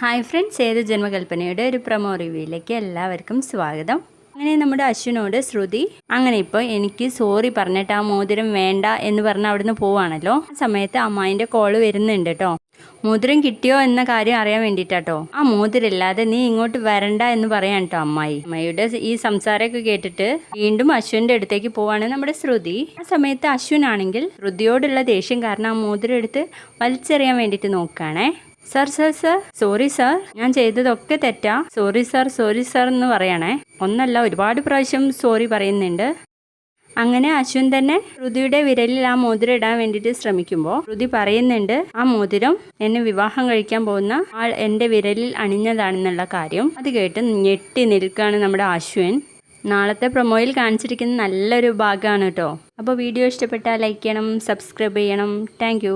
Hi friends ഏത് ജന്മകൽപ്പനയുടെ ഒരു promo റിവ്യൂയിലേക്ക് എല്ലാവർക്കും സ്വാഗതം. അങ്ങനെ നമ്മുടെ അശ്വിനോട് ശ്രുതി അങ്ങനെ ഇപ്പോൾ എനിക്ക് സോറി പറഞ്ഞിട്ട് ആ മോതിരം വേണ്ട എന്ന് പറഞ്ഞ് അവിടുന്ന് പോവാണല്ലോ. ആ സമയത്ത് അമ്മായിന്റെ കോൾ വരുന്നുണ്ട് കേട്ടോ മോതിരം കിട്ടിയോ എന്ന കാര്യം അറിയാൻ വേണ്ടിയിട്ടാട്ടോ ആ മോതിരം ഇല്ലാതെ നീ ഇങ്ങോട്ട് വരണ്ട എന്ന് പറയാൻ കേട്ടോ അമ്മായി. അമ്മയുടെ ഈ സംസാരമൊക്കെ കേട്ടിട്ട് വീണ്ടും അശ്വിന്റെ അടുത്തേക്ക് പോവാണ് നമ്മുടെ ശ്രുതി. ആ സമയത്ത് അശ്വിനാണെങ്കിൽ ശ്രുതിയോടുള്ള ദേഷ്യം കാരണം ആ മോതിരം എടുത്ത് വലിച്ചെറിയാൻ വേണ്ടിയിട്ട് നോക്കുകയാണേ sir sir sir sorry sir ഞാൻ ചെയ്തതൊക്കെ തെറ്റാ. സോറി സർ സോറി സർ എന്ന് പറയണേ. ഒന്നല്ല ഒരുപാട് പ്രാവശ്യം സോറി പറയുന്നുണ്ട്. അങ്ങനെ അശ്വിൻ തന്നെ ശ്രുതിയുടെ വിരലിൽ ആ മോതിരം ഇടാൻ വേണ്ടിയിട്ട് ശ്രമിക്കുമ്പോൾ ശ്രുതി പറയുന്നുണ്ട് ആ മോതിരം എന്നെ വിവാഹം കഴിക്കാൻ പോകുന്ന ആൾ എന്റെ വിരലിൽ അണിഞ്ഞതാണെന്നുള്ള കാര്യം. അത് കേട്ട് ഞെട്ടി നിൽക്കുകയാണ് നമ്മുടെ അശ്വിൻ. നാളത്തെ പ്രൊമോയിൽ കാണിച്ചിരിക്കുന്ന നല്ലൊരു ഭാഗമാണ് കേട്ടോ അപ്പോൾ വീഡിയോ ഇഷ്ടപ്പെട്ടാൽ ലൈക്ക് ചെയ്യണം സബ്സ്ക്രൈബ് ചെയ്യണം. താങ്ക്